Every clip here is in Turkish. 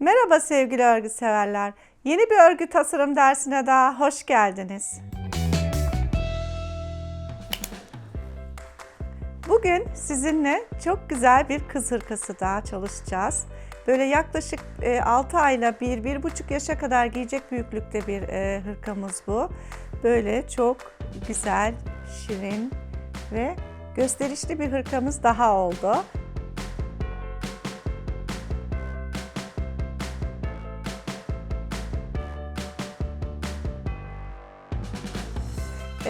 Merhaba sevgili örgü severler. Yeni bir örgü tasarım dersine daha hoş geldiniz. Bugün sizinle çok güzel bir kız hırkası daha çalışacağız. Böyle yaklaşık 6 ayla 1-1,5 yaşa kadar giyecek büyüklükte bir e, hırkamız bu. Böyle çok güzel, şirin ve gösterişli bir hırkamız daha oldu.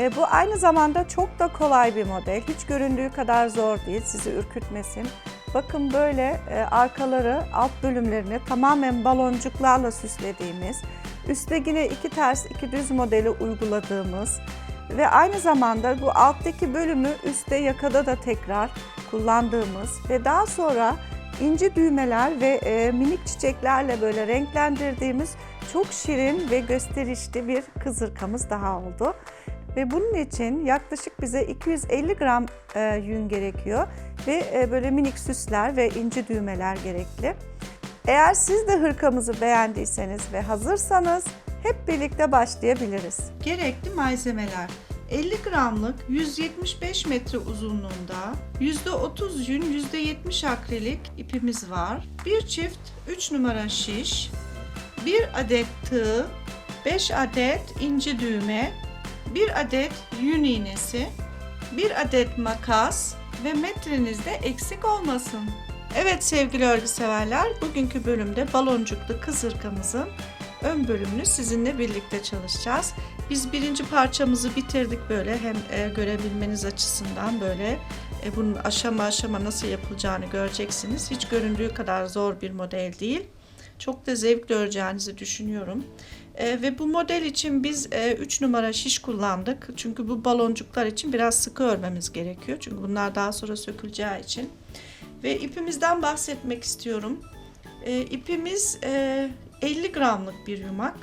E, bu aynı zamanda çok da kolay bir model. Hiç göründüğü kadar zor değil. Sizi ürkütmesin. Bakın böyle e, arkaları, alt bölümlerini tamamen baloncuklarla süslediğimiz, üstte yine iki ters, iki düz modeli uyguladığımız ve aynı zamanda bu alttaki bölümü üstte yakada da tekrar kullandığımız ve daha sonra ince düğmeler ve e, minik çiçeklerle böyle renklendirdiğimiz çok şirin ve gösterişli bir kızırkamız daha oldu. Ve bunun için yaklaşık bize 250 gram e, yün gerekiyor ve e, böyle minik süsler ve ince düğmeler gerekli. Eğer siz de hırkamızı beğendiyseniz ve hazırsanız hep birlikte başlayabiliriz. Gerekli malzemeler 50 gramlık 175 metre uzunluğunda %30 yün %70 akrilik ipimiz var. Bir çift 3 numara şiş, 1 adet tığ, 5 adet ince düğme, 1 adet yün iğnesi, 1 adet makas ve metrenizde eksik olmasın. Evet sevgili örgü severler, bugünkü bölümde baloncuklu kız hırkamızın ön bölümünü sizinle birlikte çalışacağız. Biz birinci parçamızı bitirdik böyle hem e, görebilmeniz açısından böyle e, bunun aşama aşama nasıl yapılacağını göreceksiniz. Hiç göründüğü kadar zor bir model değil. Çok da zevkli öreceğinizi düşünüyorum. E, ve bu model için biz 3 numara şiş kullandık. Çünkü bu baloncuklar için biraz sıkı örmemiz gerekiyor. Çünkü bunlar daha sonra söküleceği için. Ve ipimizden bahsetmek istiyorum. E, ipimiz e, 50 gramlık bir yumak.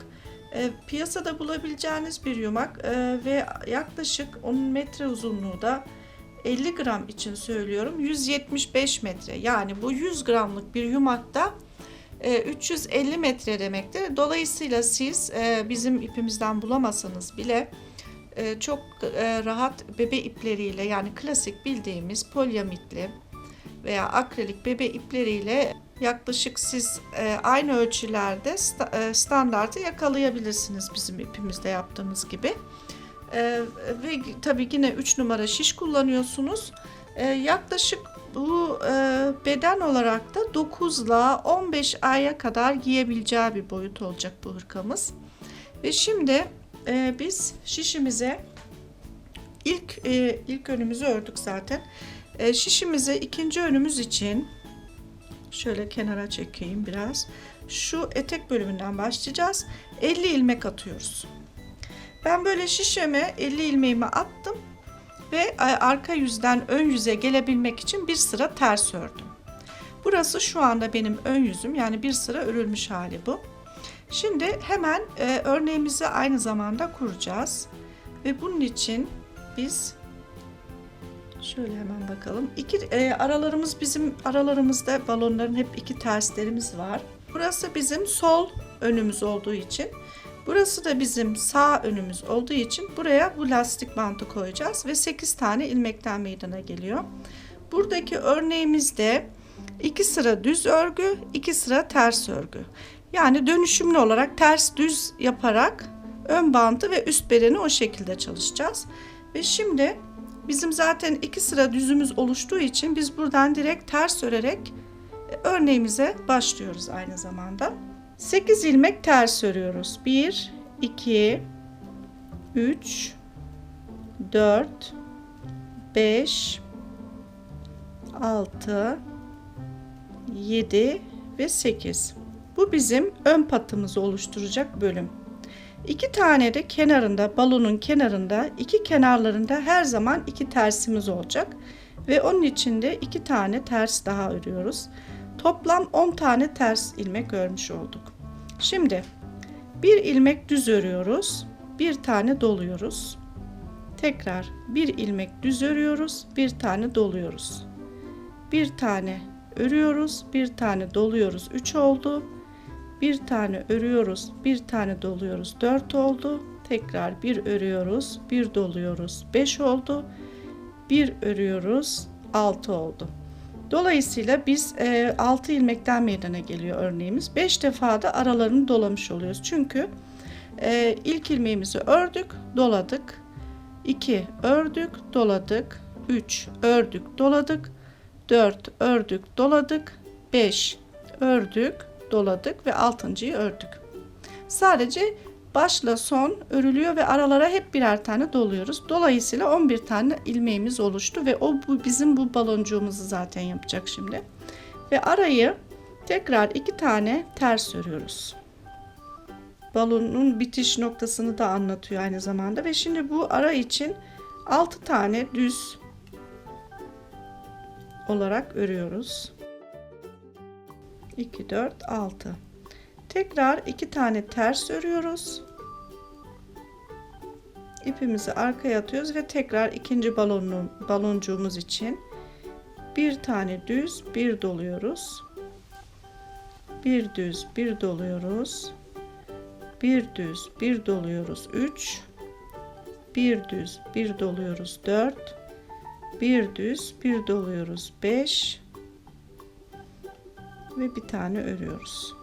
E, piyasada bulabileceğiniz bir yumak e, ve yaklaşık 10 metre uzunluğu da 50 gram için söylüyorum 175 metre. Yani bu 100 gramlık bir yumakta 350 metre demektir. Dolayısıyla siz e, bizim ipimizden bulamasanız bile e, çok e, rahat bebe ipleriyle yani klasik bildiğimiz polyamitli veya akrilik bebe ipleriyle yaklaşık siz aynı ölçülerde standartı yakalayabilirsiniz bizim ipimizde yaptığımız gibi. Ve tabii yine 3 numara şiş kullanıyorsunuz. Yaklaşık bu e, beden olarak da 9 ile 15 aya kadar giyebileceği bir boyut olacak bu hırkamız. Ve şimdi e, biz şişimize ilk e, ilk önümüzü ördük zaten. E, şişimize ikinci önümüz için şöyle kenara çekeyim biraz. Şu etek bölümünden başlayacağız. 50 ilmek atıyoruz. Ben böyle şişeme 50 ilmeğimi attım ve e, arka yüzden ön yüze gelebilmek için bir sıra ters ördüm. Burası şu anda benim ön yüzüm yani bir sıra örülmüş hali bu. Şimdi hemen e, örneğimizi aynı zamanda kuracağız. Ve bunun için biz şöyle hemen bakalım. İki e, aralarımız bizim aralarımızda balonların hep iki terslerimiz var. Burası bizim sol önümüz olduğu için Burası da bizim sağ önümüz olduğu için buraya bu lastik bantı koyacağız ve 8 tane ilmekten meydana geliyor. Buradaki örneğimizde 2 sıra düz örgü, 2 sıra ters örgü. Yani dönüşümlü olarak ters düz yaparak ön bantı ve üst bereni o şekilde çalışacağız. Ve şimdi bizim zaten iki sıra düzümüz oluştuğu için biz buradan direkt ters örerek örneğimize başlıyoruz aynı zamanda. 8 ilmek ters örüyoruz. 1 2 3 4 5 6 7 ve 8. Bu bizim ön patımızı oluşturacak bölüm. İki tane de kenarında, balonun kenarında, iki kenarlarında her zaman iki tersimiz olacak. Ve onun içinde iki tane ters daha örüyoruz. Toplam 10 tane ters ilmek örmüş olduk. Şimdi bir ilmek düz örüyoruz. Bir tane doluyoruz. Tekrar bir ilmek düz örüyoruz. Bir tane doluyoruz. Bir tane örüyoruz. Bir tane doluyoruz. 3 oldu. Bir tane örüyoruz, bir tane doluyoruz. 4 oldu. Tekrar bir örüyoruz, bir doluyoruz. 5 oldu. Bir örüyoruz, 6 oldu. Dolayısıyla biz 6 ilmekten meydana geliyor örneğimiz. 5 defa da aralarını dolamış oluyoruz. Çünkü e, ilk ilmeğimizi ördük, doladık. 2 ördük, doladık. 3 ördük, doladık. 4 ördük, doladık. 5 ördük, doladık ve 6.yı ördük. Sadece başla son örülüyor ve aralara hep birer tane doluyoruz. Dolayısıyla 11 tane ilmeğimiz oluştu ve o bu bizim bu baloncuğumuzu zaten yapacak şimdi. Ve arayı tekrar iki tane ters örüyoruz. Balonun bitiş noktasını da anlatıyor aynı zamanda ve şimdi bu ara için 6 tane düz olarak örüyoruz. 2 4 6 Tekrar iki tane ters örüyoruz. İpimizi arkaya atıyoruz ve tekrar ikinci balonun baloncuğumuz için bir tane düz, bir doluyoruz. Bir düz, bir doluyoruz. Bir düz, bir doluyoruz. 3 bir düz, bir doluyoruz. 4 bir düz, bir doluyoruz. 5 ve bir tane örüyoruz.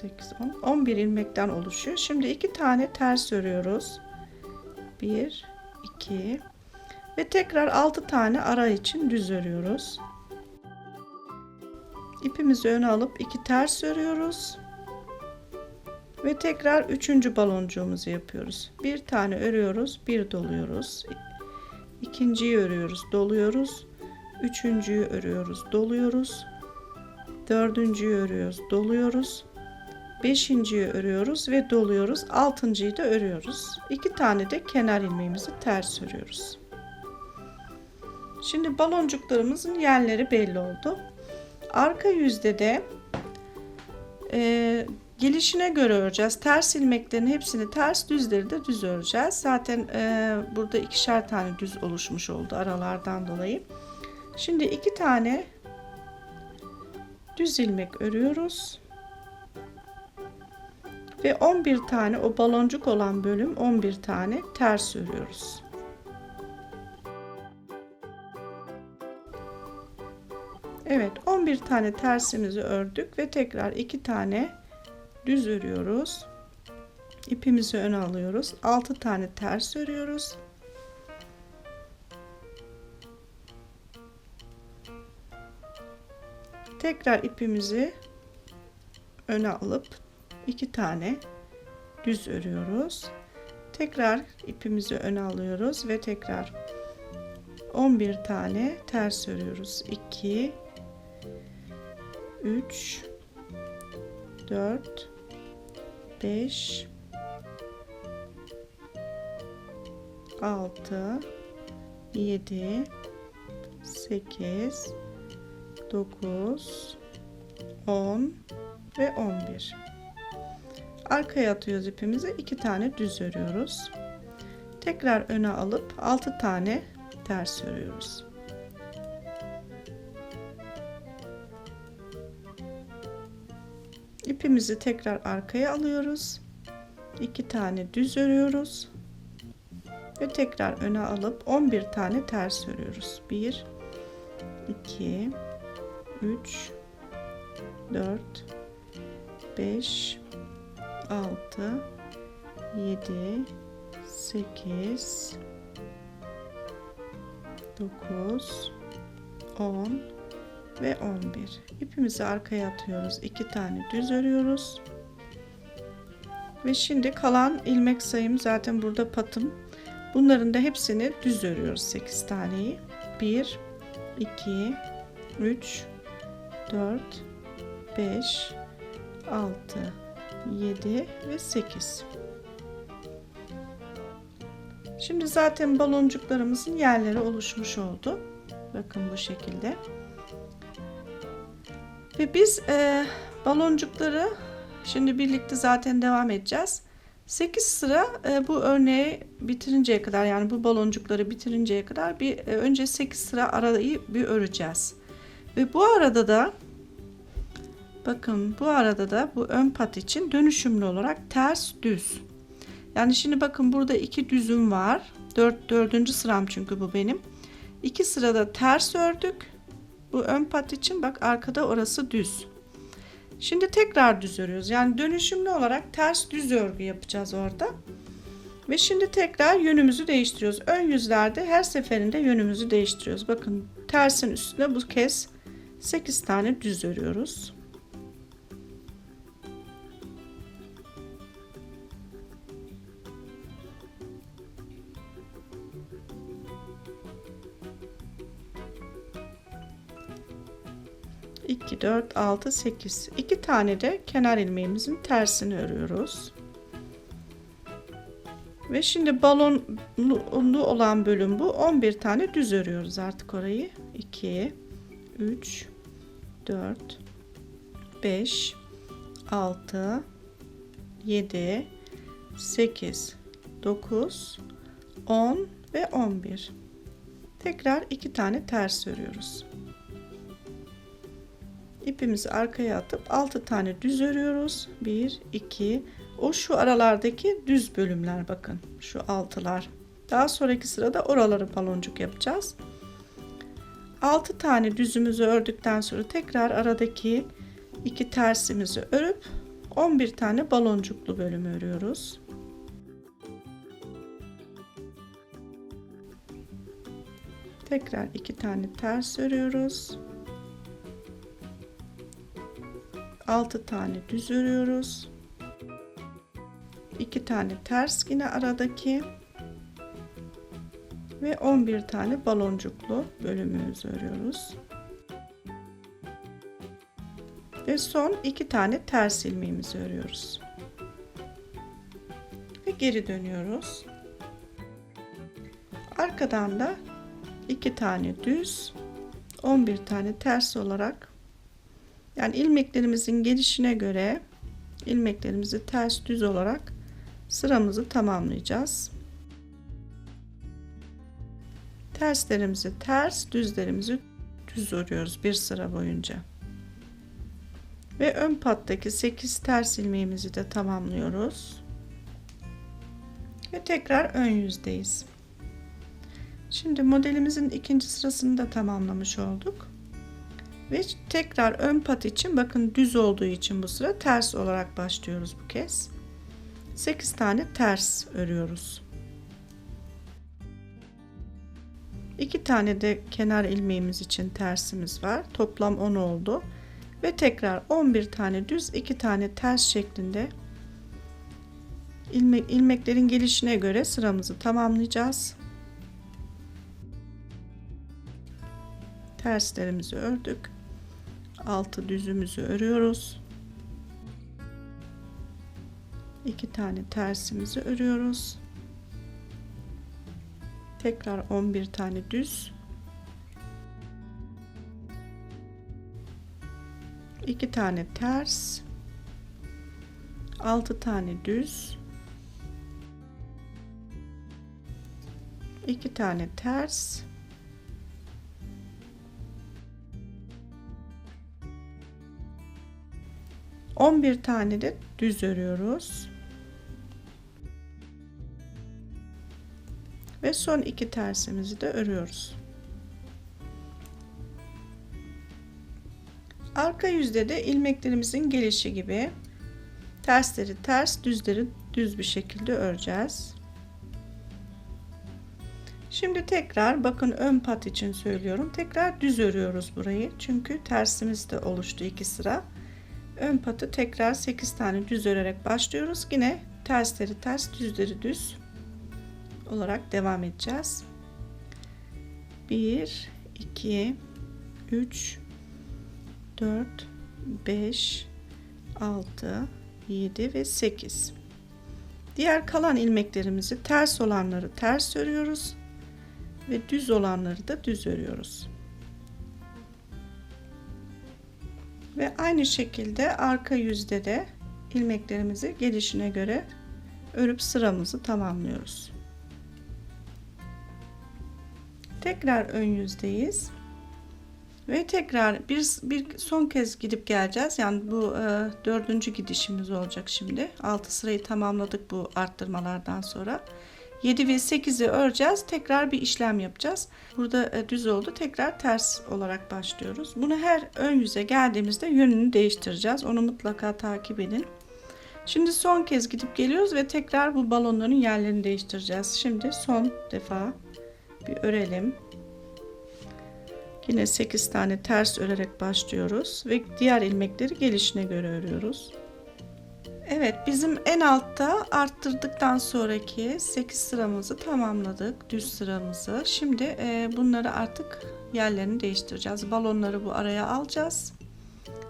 8, 10. 11 ilmekten oluşuyor. Şimdi iki tane ters örüyoruz. 1, 2 ve tekrar 6 tane ara için düz örüyoruz. İpimizi öne alıp iki ters örüyoruz. Ve tekrar üçüncü baloncuğumuzu yapıyoruz. Bir tane örüyoruz, bir doluyoruz. İkinciyi örüyoruz, doluyoruz. Üçüncüyü örüyoruz, doluyoruz. Dördüncüyü örüyoruz, doluyoruz. Beşinciyi örüyoruz ve doluyoruz. Altıncıyı da örüyoruz. İki tane de kenar ilmeğimizi ters örüyoruz. Şimdi baloncuklarımızın yerleri belli oldu. Arka yüzde de e, gelişine göre öreceğiz. Ters ilmeklerin hepsini ters, düzleri de düz öreceğiz. Zaten e, burada ikişer tane düz oluşmuş oldu aralardan dolayı. Şimdi iki tane düz ilmek örüyoruz. Ve 11 tane o baloncuk olan bölüm 11 tane ters örüyoruz. Evet 11 tane tersimizi ördük ve tekrar 2 tane düz örüyoruz. İpimizi öne alıyoruz. 6 tane ters örüyoruz. Tekrar ipimizi öne alıp iki tane düz örüyoruz. Tekrar ipimizi öne alıyoruz ve tekrar 11 tane ters örüyoruz. 2 3 4 5 6 7 8 9 10 ve 11 arkaya atıyoruz ipimizi iki tane düz örüyoruz. Tekrar öne alıp 6 tane ters örüyoruz. İpimizi tekrar arkaya alıyoruz. İki tane düz örüyoruz. Ve tekrar öne alıp 11 tane ters örüyoruz. 1 2 3 4 5 6 7 8 9 10 ve 11 ipimizi arkaya atıyoruz. İki tane düz örüyoruz. Ve şimdi kalan ilmek sayım zaten burada patım. Bunların da hepsini düz örüyoruz. 8 taneyi. 1 2 3 4 5 6 7 ve 8 Şimdi zaten baloncuklarımızın yerleri oluşmuş oldu. Bakın bu şekilde. Ve biz e, baloncukları şimdi birlikte zaten devam edeceğiz. 8 sıra e, bu örneği bitirinceye kadar yani bu baloncukları bitirinceye kadar bir e, önce 8 sıra arayı bir öreceğiz. Ve bu arada da Bakın bu arada da bu ön pat için dönüşümlü olarak ters düz. Yani şimdi bakın burada iki düzüm var. Dört, dördüncü sıram çünkü bu benim. İki sırada ters ördük. Bu ön pat için bak arkada orası düz. Şimdi tekrar düz örüyoruz. Yani dönüşümlü olarak ters düz örgü yapacağız orada. Ve şimdi tekrar yönümüzü değiştiriyoruz. Ön yüzlerde her seferinde yönümüzü değiştiriyoruz. Bakın tersin üstüne bu kez 8 tane düz örüyoruz. İki, dört, altı, sekiz. İki tane de kenar ilmeğimizin tersini örüyoruz. Ve şimdi balonlu olan bölüm bu. 11 tane düz örüyoruz artık orayı. 2 3 4 5 6 7 8 9 10 ve 11. Tekrar iki tane ters örüyoruz. İpimizi arkaya atıp 6 tane düz örüyoruz. 1 2 o şu aralardaki düz bölümler bakın. Şu altılar. Daha sonraki sırada oraları baloncuk yapacağız. 6 tane düzümüzü ördükten sonra tekrar aradaki iki tersimizi örüp 11 tane baloncuklu bölüm örüyoruz. Tekrar iki tane ters örüyoruz. 6 tane düz örüyoruz. 2 tane ters yine aradaki ve 11 tane baloncuklu bölümümüzü örüyoruz. Ve son 2 tane ters ilmeğimizi örüyoruz. Ve geri dönüyoruz. Arkadan da 2 tane düz, 11 tane ters olarak yani ilmeklerimizin gelişine göre ilmeklerimizi ters düz olarak sıramızı tamamlayacağız. Terslerimizi ters, düzlerimizi düz örüyoruz bir sıra boyunca. Ve ön pattaki 8 ters ilmeğimizi de tamamlıyoruz. Ve tekrar ön yüzdeyiz. Şimdi modelimizin ikinci sırasını da tamamlamış olduk. Ve tekrar ön pat için bakın düz olduğu için bu sıra ters olarak başlıyoruz bu kez. 8 tane ters örüyoruz. 2 tane de kenar ilmeğimiz için tersimiz var. Toplam 10 oldu. Ve tekrar 11 tane düz, 2 tane ters şeklinde ilmek, ilmeklerin gelişine göre sıramızı tamamlayacağız. Terslerimizi ördük. Altı düzümüzü örüyoruz. 2 tane tersimizi örüyoruz. Tekrar 11 tane düz. 2 tane ters. 6 tane düz. 2 tane ters. On bir tane de düz örüyoruz. ve son iki tersimizi de örüyoruz. Arka yüzde de ilmeklerimizin gelişi gibi tersleri ters, düzleri düz bir şekilde öreceğiz. Şimdi tekrar bakın ön pat için söylüyorum. Tekrar düz örüyoruz burayı. Çünkü tersimiz de oluştu iki sıra. Ön patı tekrar 8 tane düz örerek başlıyoruz. Yine tersleri ters, düzleri düz olarak devam edeceğiz. 1 2 3 4 5 6 7 ve 8 diğer kalan ilmeklerimizi ters olanları ters örüyoruz ve düz olanları da düz örüyoruz ve aynı şekilde arka yüzde de ilmeklerimizi gelişine göre örüp sıramızı tamamlıyoruz Tekrar ön yüzdeyiz. Ve tekrar bir, bir son kez gidip geleceğiz. Yani bu e, dördüncü gidişimiz olacak şimdi. 6 sırayı tamamladık bu arttırmalardan sonra. 7 ve 8'i öreceğiz. Tekrar bir işlem yapacağız. Burada e, düz oldu. Tekrar ters olarak başlıyoruz. Bunu her ön yüze geldiğimizde yönünü değiştireceğiz. Onu mutlaka takip edin. Şimdi son kez gidip geliyoruz ve tekrar bu balonların yerlerini değiştireceğiz. Şimdi son defa bir örelim. Yine 8 tane ters örerek başlıyoruz ve diğer ilmekleri gelişine göre örüyoruz. Evet bizim en altta arttırdıktan sonraki 8 sıramızı tamamladık düz sıramızı. Şimdi e, bunları artık yerlerini değiştireceğiz. Balonları bu araya alacağız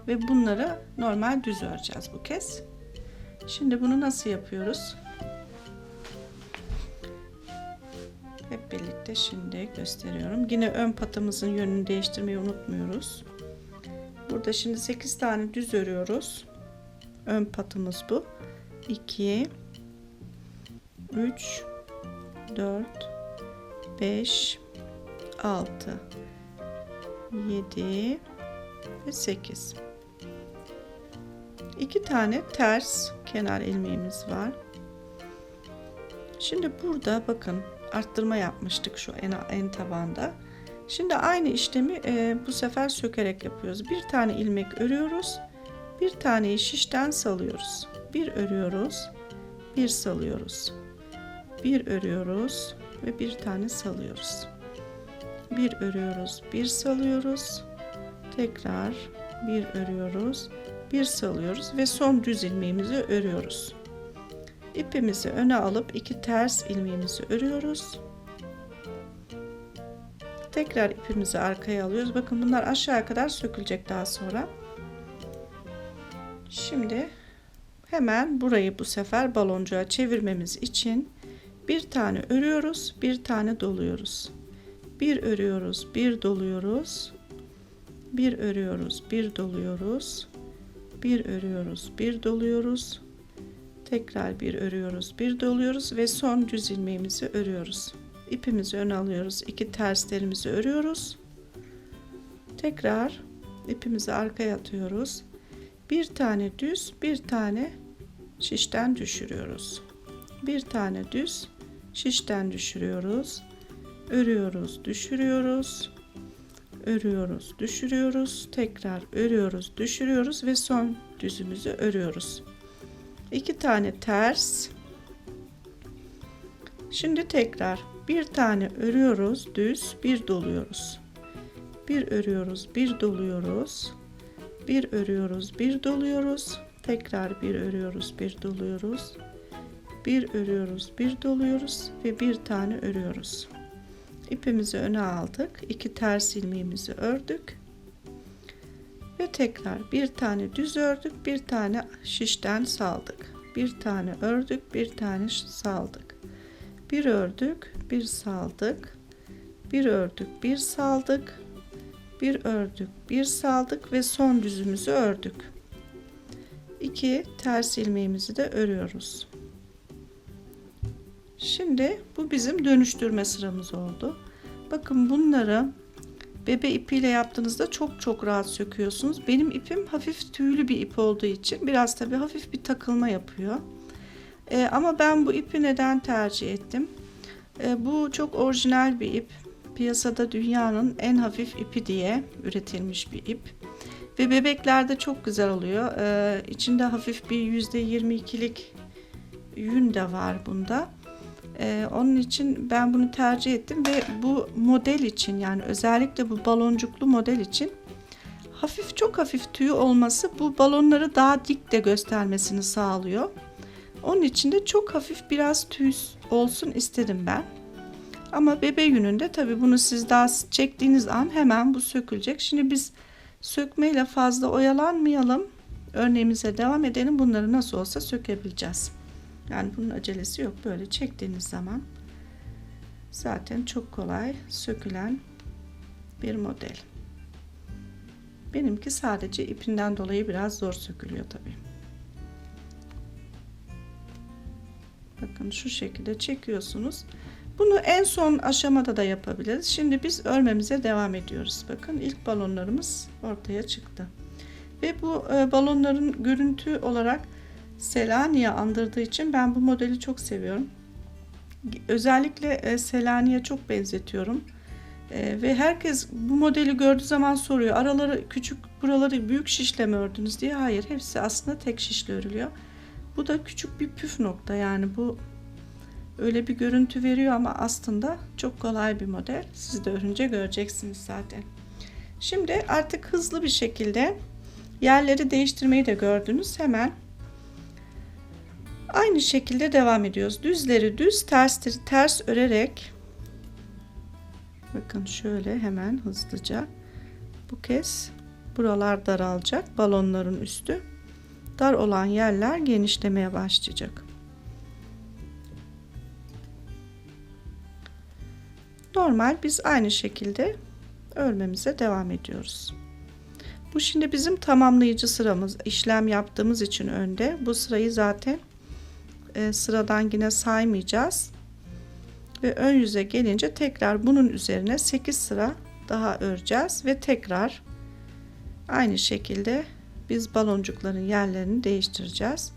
ve bunları normal düz öreceğiz bu kez. Şimdi bunu nasıl yapıyoruz? Hep birlikte şimdi gösteriyorum. Yine ön patımızın yönünü değiştirmeyi unutmuyoruz. Burada şimdi 8 tane düz örüyoruz. Ön patımız bu. 2 3 4 5 6 7 ve 8 2 tane ters kenar ilmeğimiz var. Şimdi burada bakın arttırma yapmıştık şu en, en tabanda. Şimdi aynı işlemi e, bu sefer sökerek yapıyoruz. Bir tane ilmek örüyoruz. Bir taneyi şişten salıyoruz. Bir örüyoruz. Bir salıyoruz. Bir örüyoruz ve bir tane salıyoruz. Bir örüyoruz, bir salıyoruz. Tekrar bir örüyoruz, bir salıyoruz ve son düz ilmeğimizi örüyoruz. İpimizi öne alıp iki ters ilmeğimizi örüyoruz. Tekrar ipimizi arkaya alıyoruz. Bakın bunlar aşağıya kadar sökülecek daha sonra. Şimdi hemen burayı bu sefer baloncuğa çevirmemiz için bir tane örüyoruz, bir tane doluyoruz. Bir örüyoruz, bir doluyoruz. Bir örüyoruz, bir doluyoruz. Bir örüyoruz, bir doluyoruz. Tekrar bir örüyoruz, bir doluyoruz ve son düz ilmeğimizi örüyoruz. İpimizi öne alıyoruz, iki terslerimizi örüyoruz. Tekrar ipimizi arkaya atıyoruz. Bir tane düz, bir tane şişten düşürüyoruz. Bir tane düz, şişten düşürüyoruz. Örüyoruz, düşürüyoruz. Örüyoruz, düşürüyoruz. Tekrar örüyoruz, düşürüyoruz ve son düzümüzü örüyoruz. İki tane ters. Şimdi tekrar bir tane örüyoruz, düz, bir doluyoruz. Bir örüyoruz, bir doluyoruz. Bir örüyoruz, bir doluyoruz. Tekrar bir örüyoruz, bir doluyoruz. Bir örüyoruz, bir doluyoruz ve bir tane örüyoruz. İpimizi öne aldık. iki ters ilmeğimizi ördük. Ve tekrar bir tane düz ördük, bir tane şişten saldık. Bir tane ördük, bir tane saldık. Bir ördük, bir saldık. Bir ördük, bir saldık. Bir ördük, bir saldık ve son düzümüzü ördük. İki ters ilmeğimizi de örüyoruz. Şimdi bu bizim dönüştürme sıramız oldu. Bakın bunları bebe ipiyle yaptığınızda çok çok rahat söküyorsunuz. Benim ipim hafif tüylü bir ip olduğu için biraz tabi hafif bir takılma yapıyor. Ee, ama ben bu ipi neden tercih ettim? Ee, bu çok orijinal bir ip. Piyasada dünyanın en hafif ipi diye üretilmiş bir ip. Ve bebeklerde çok güzel oluyor. Ee, içinde hafif bir %22'lik yün de var bunda. Ee, onun için ben bunu tercih ettim ve bu model için yani özellikle bu baloncuklu model için hafif çok hafif tüy olması bu balonları daha dik de göstermesini sağlıyor. Onun için de çok hafif biraz tüy olsun istedim ben. Ama bebe yününde tabi bunu siz daha çektiğiniz an hemen bu sökülecek. Şimdi biz sökmeyle fazla oyalanmayalım. Örneğimize devam edelim. Bunları nasıl olsa sökebileceğiz. Yani bunun acelesi yok. Böyle çektiğiniz zaman zaten çok kolay sökülen bir model. Benimki sadece ipinden dolayı biraz zor sökülüyor tabii. Bakın şu şekilde çekiyorsunuz Bunu en son aşamada da yapabiliriz. Şimdi biz örmemize devam ediyoruz. Bakın ilk balonlarımız ortaya çıktı. Ve bu e, balonların görüntü olarak Selanik'e andırdığı için ben bu modeli çok seviyorum. Özellikle e, Selanik'e çok benzetiyorum. E, ve herkes bu modeli gördüğü zaman soruyor. Araları küçük, buraları büyük şişle mi ördünüz diye. Hayır, hepsi aslında tek şişle örülüyor. Bu da küçük bir püf nokta yani bu öyle bir görüntü veriyor ama aslında çok kolay bir model. Siz de örünce göreceksiniz zaten. Şimdi artık hızlı bir şekilde yerleri değiştirmeyi de gördünüz. Hemen aynı şekilde devam ediyoruz. Düzleri düz, tersleri ters örerek bakın şöyle hemen hızlıca bu kez buralar daralacak. Balonların üstü dar olan yerler genişlemeye başlayacak. Normal biz aynı şekilde örmemize devam ediyoruz. Bu şimdi bizim tamamlayıcı sıramız. İşlem yaptığımız için önde. Bu sırayı zaten e, sıradan yine saymayacağız. Ve ön yüze gelince tekrar bunun üzerine 8 sıra daha öreceğiz ve tekrar aynı şekilde biz baloncukların yerlerini değiştireceğiz.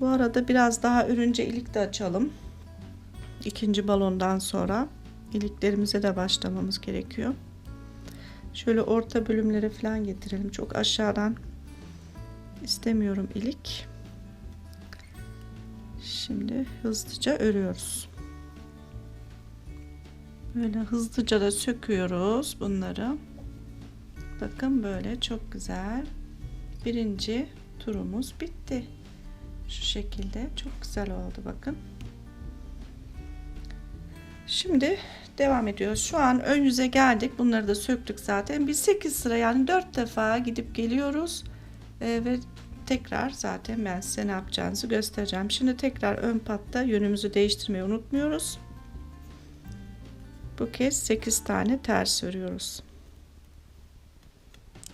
Bu arada biraz daha örünce ilik de açalım. İkinci balondan sonra iliklerimize de başlamamız gerekiyor. Şöyle orta bölümlere falan getirelim. Çok aşağıdan istemiyorum ilik. Şimdi hızlıca örüyoruz. Böyle hızlıca da söküyoruz bunları. Bakın böyle çok güzel. Birinci turumuz bitti. Şu şekilde çok güzel oldu bakın. Şimdi devam ediyoruz. Şu an ön yüze geldik. Bunları da söktük zaten. Bir 8 sıra yani 4 defa gidip geliyoruz. Ee, ve tekrar zaten ben size ne yapacağınızı göstereceğim. Şimdi tekrar ön patta yönümüzü değiştirmeyi unutmuyoruz. Bu kez 8 tane ters örüyoruz.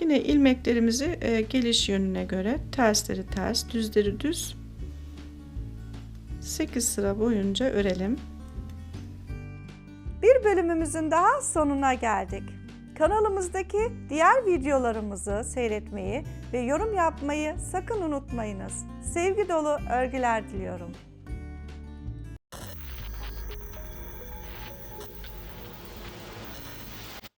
Yine ilmeklerimizi e, geliş yönüne göre tersleri ters, düzleri düz 8 sıra boyunca örelim. Bir bölümümüzün daha sonuna geldik. Kanalımızdaki diğer videolarımızı seyretmeyi ve yorum yapmayı sakın unutmayınız. Sevgi dolu örgüler diliyorum.